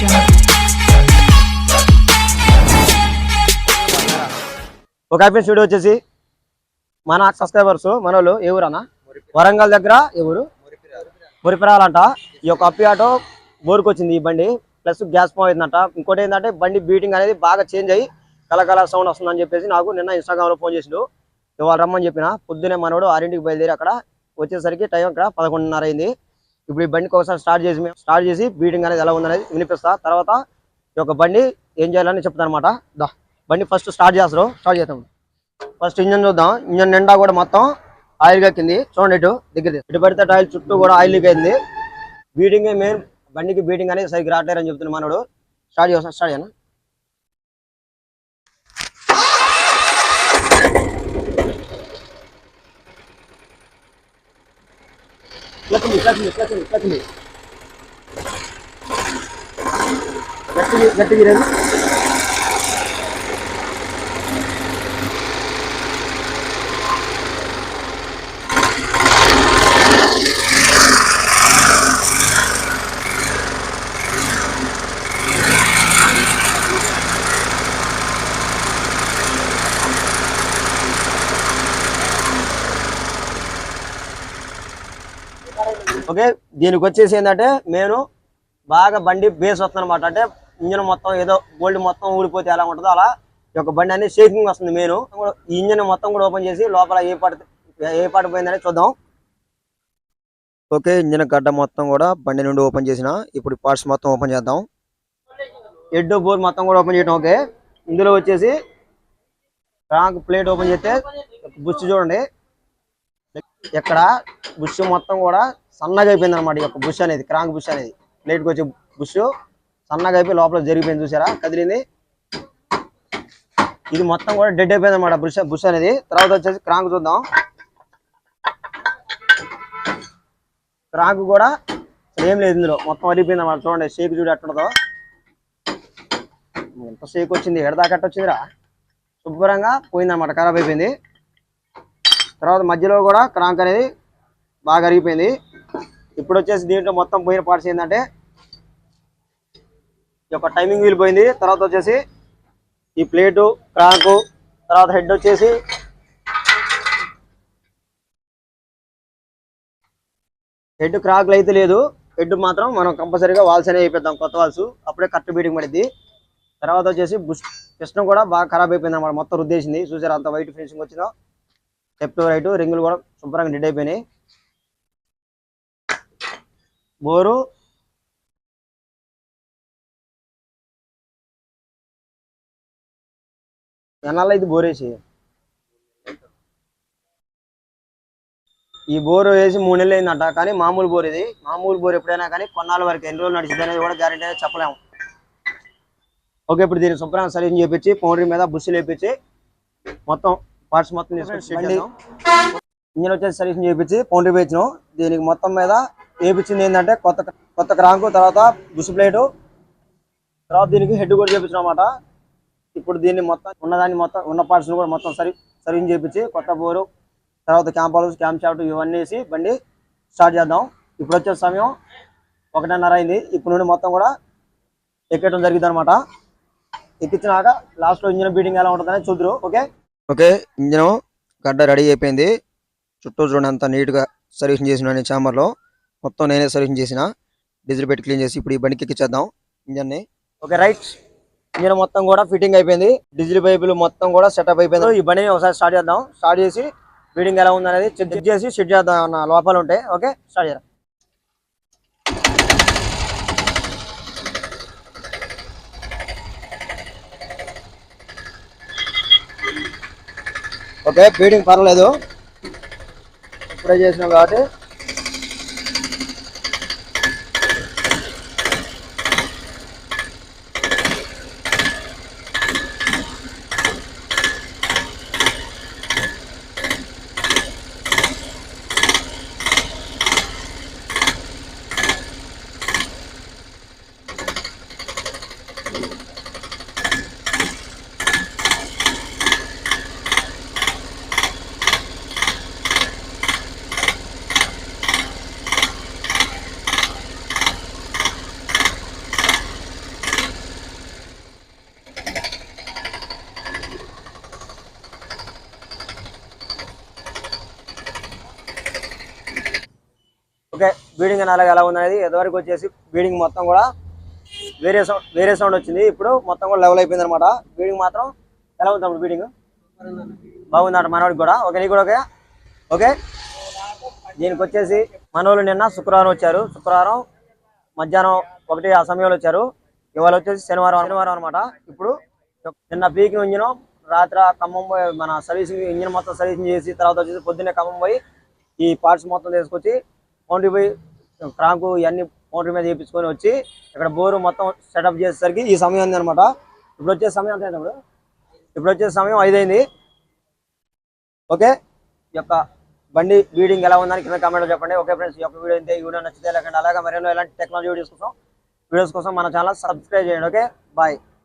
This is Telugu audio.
ఒక హ్యాపీ స్టూడియో వచ్చేసి మన సబ్స్క్రైబర్స్ మన వాళ్ళు ఏ అన్న? వరంగల్ దగ్గర ఏ ఊరు? మురిపిరాలంట. ఈ యొక్క అప్పి ఆటో బోరుకు వచ్చింది ఈ బండి. ప్లస్ గ్యాస్ ఫామ్ అయిందంట. ఇంకోటి ఏంటంటే బండి బీటింగ్ అనేది బాగా చేంజ్ అయ్యి కలకల సౌండ్ వస్తుందని చెప్పేసి నాకు నిన్న ఇన్స్టాగ్రామ్లో ఫోన్ చేసిండు. ఇవాళ రమ్మని చెప్పిన. పొద్దునే మనోడు ఆరింటికి బయలుదేరి అక్కడ వచ్చేసరికి టైం అక్కడ పదకొండున్నర అయింది. ఇప్పుడు ఈ బండికి ఒకసారి స్టార్ట్ చేసి మేము స్టార్ట్ చేసి బీటింగ్ అనేది ఎలా ఉందనేది వినిపిస్తా. తర్వాత ఈ యొక్క బండి ఏం చేయాలని చెప్తాను అనమాట దా బండి ఫస్ట్ స్టార్ట్ చేస్తారు స్టార్ట్ చేద్దాం. ఫస్ట్ ఇంజన్ చూద్దాం. ఇంజన్ నిండా కూడా మొత్తం ఆయిల్ ఎక్కింది చూడండి ఇటు దగ్గర ఇటు పడితే ఆయిల్ చుట్టూ కూడా ఆయిల్ లీక్ అయింది బీటింగ్ మెయిన్ బండికి బీటింగ్ అనేది సరిగ్గా రావట్లేరు అని చెప్తున్నా మనోడు. స్టార్ట్ చేస్తాను స్టార్ట్ చేయను క్లచ్ Okay? దీనికి వచ్చేసి ఏంటంటే నేను బాగా బండి బేస్ వస్తుంది అనమాట అంటే ఇంజన్ మొత్తం ఏదో గోల్డ్ మొత్తం ఊడిపోతే ఎలా ఉంటుందో అలా ఈ యొక్క బండి అనేది షేకింగ్ వస్తుంది మెయిన్. ఈ ఇంజన్ మొత్తం కూడా ఓపెన్ చేసి లోపల ఏ పాట ఏ పాట పోయిందని చూద్దాం. ఓకే ఇంజన్ గడ్డ మొత్తం కూడా బండి నుండి ఓపెన్ చేసిన. ఇప్పుడు పార్ట్స్ మొత్తం ఓపెన్ చేద్దాం. హెడ్ బోర్ మొత్తం కూడా ఓపెన్ చేయడం ఓకే? ఇందులో వచ్చేసి ట్రాంక్ ప్లేట్ ఓపెన్ చేస్తే బుష్ చూడండి. ఇక్కడ బుష్ మొత్తం కూడా సన్నగా అయిపోయింది అనమాట ఈ యొక్క బుష్ అనేది క్రాంక్ బుష్ అనేది. ప్లేట్కి వచ్చే బుష్ సన్నగా అయిపోయి లోపల జరిగిపోయింది చూసారా? కదిలింది. ఇది మొత్తం కూడా డెడ్ అయిపోయింది అనమాట బుష్ బుష్ అనేది. తర్వాత వచ్చేసి క్రాంక్ చూద్దాం. క్రాంక్ కూడా ఏం లేదు ఇందులో. మొత్తం అరిగిపోయింది అనమాట చూడండి షేక్ చూడు ఎట్టుందో ఎంత షేక్ వచ్చింది ఎడదాకట్టు వచ్చిందిరా శుభ్రంగా పోయిందన్నమాట ఖరాబ్ అయిపోయింది. తర్వాత మధ్యలో కూడా క్రాంక్ అనేది బాగా అరిగిపోయింది. ఇప్పుడు వచ్చేసి దీంట్లో మొత్తం పోయిన పార్ట్స్ ఏంటంటే ఈ యొక్క టైమింగ్ వీల్ పోయింది తర్వాత వచ్చేసి ఈ ప్లేటు క్రాంకు తర్వాత హెడ్ వచ్చేసి హెడ్ క్రాక్లు అయితే లేదు. హెడ్ మాత్రం మనం కంపల్సరీగా వాల్స్ అనేవి అయిపోతాం కొత్త వాల్స్ అప్పుడే కరెక్ట్ బీటింగ్ పడింది తర్వాత వచ్చేసి బుష్ పిస్టన్ కూడా బాగా ఖరాబ్ అయిపోయింది అనమాట మొత్తం రుద్దేసింది. చూసారు అంత వైట్ ఫినిషింగ్ వచ్చిందో? లెఫ్ట్ రైట్ రింగులు కూడా శుభ్రంగా డెడ్ అయిపోయినాయి. బోరు ఎన్నాళ్ళ ఇది బోరేసి ఈ బోరు వేసి మూడు నెలలు అయిందంట కానీ మామూలు బోర్ ఇది. మామూలు బోర్ ఎప్పుడైనా కానీ కొన్నాళ్ళ వరకు ఎన్ని రోజులు నడిచింది అనేది కూడా గ్యారెంటీ అనేది చెప్పలేము. ఓకే ఇప్పుడు దీన్ని శుభ్రంగా సర్వీస్ చేపించి పౌడర్ మీద బుస్సులు వేపించి మొత్తం పార్ట్స్ మొత్తం తీసుకొని ఇంజన్ వచ్చేసి సర్వీసింగ్ చేయించి పౌండరీ వేయించినాం దీనికి మొత్తం మీద వేయించింది ఏంటంటే కొత్త కొత్త క్రాంకు తర్వాత బుస్ ప్లేటు తర్వాత దీనికి హెడ్ కూడా చేయించిన అనమాట ఇప్పుడు దీన్ని మొత్తం ఉన్నదాన్ని మొత్తం ఉన్న పార్ట్స్ని కూడా మొత్తం సరి సర్వింగ్ చేయించి కొత్త బోరు తర్వాత క్యాంపాలు క్యాంప్ షాఫ్ట్ ఇవన్నీ వేసి బండి స్టార్ట్ చేద్దాం. ఇప్పుడు వచ్చే సమయం ఒకటిన్నర అయింది. ఇప్పుడు నుండి మొత్తం కూడా ఎక్కడం జరిగింది అనమాట ఎక్కించినాక లాస్ట్లో ఇంజిన్ బీటింగ్ ఎలా ఉంటుందని చూద్దరు. ఓకే? ఓకే ఇంజిన్ గడ్డ రెడీ అయిపోయింది. చుట్టూ చూడండి అంత నీట్గా సర్వీసింగ్ చేసిన ఛాంబర్లో మొత్తం నేనే సర్వీసింగ్ చేసిన. డీజిల్ పెట్టి క్లీన్ చేసి ఇప్పుడు ఈ బండికి ఎక్కించేద్దాం ఇంజన్ని. Okay right. ఇంజన్ మొత్తం కూడా ఫిట్టింగ్ అయిపోయింది. డీజిల్ పైపులు మొత్తం కూడా సెటప్ అయిపోయింది. ఈ బండిని ఒకసారి స్టార్ట్ చేద్దాం. స్టార్ట్ చేసి బీడింగ్ ఎలా ఉందనేది చెక్ చేసి సెట్ చేద్దాం అన్న లోపాలు ఉంటాయి ఓకే స్టార్ట్ చేద్దాం. ఓకే బీడింగ్ పర్వాలేదు. ఇప్పుడే చేసినాం కాబట్టి. ఓకే బీడింగ్ నాలుగు ఎలా ఉందనేది ఎదువరకు వచ్చేసి బీడింగ్ మొత్తం కూడా వేరే సౌండ్ వేరే సౌండ్ వచ్చింది. ఇప్పుడు మొత్తం కూడా లెవెల్ అయిపోయింది అనమాట బీడింగ్ మాత్రం ఎలా ఉంది అప్పుడు బీడింగ్ అంట మనవాడికి కూడా. ఓకే నీకు కూడా ఓకే? ఓకే? దీనికి వచ్చేసి మనోళ్ళు నిన్న శుక్రవారం వచ్చారు. శుక్రవారం మధ్యాహ్నం ఒకటి ఆ సమయంలో వచ్చారు. ఇవాళ వచ్చేసి శనివారం శనివారం అనమాట ఇప్పుడు నిన్న పీకింగ్ ఇంజిన్ రాత్రి ఖమ్మం పోయి మన సర్వీసింగ్ ఇంజిన్ మొత్తం సర్వీసింగ్ చేసి తర్వాత వచ్చేసి పొద్దున్నే ఖమ్మం పోయి ఈ పార్ట్స్ మొత్తం తీసుకొచ్చి పౌండ్రీ పోయి ట్రాంకు ఇవన్నీ మోటార్ మీద చేయించుకొని వచ్చి ఇక్కడ బోరు మొత్తం సెటప్ చేసేసరికి ఈ సమయం ఉంది అనమాట ఇప్పుడు వచ్చే సమయం ఎంత ఇప్పుడు ఇప్పుడు వచ్చే సమయం ఐదైంది. ఓకే? ఈ యొక్క బండి బీడింగ్ ఎలా ఉందని కింద కామెంట్లో చెప్పండి. ఓకే ఫ్రెండ్స్ ఈ యొక్క వీడియో అయితే ఈ వీడియో నచ్చితే లేకుండా అలాగే మరెన్నో ఎలాంటి టెక్నాలజీ వీడియోస్ కోసం వీడియోస్ కోసం మన ఛానల్ సబ్స్క్రైబ్ చేయండి. ఓకే? బాయ్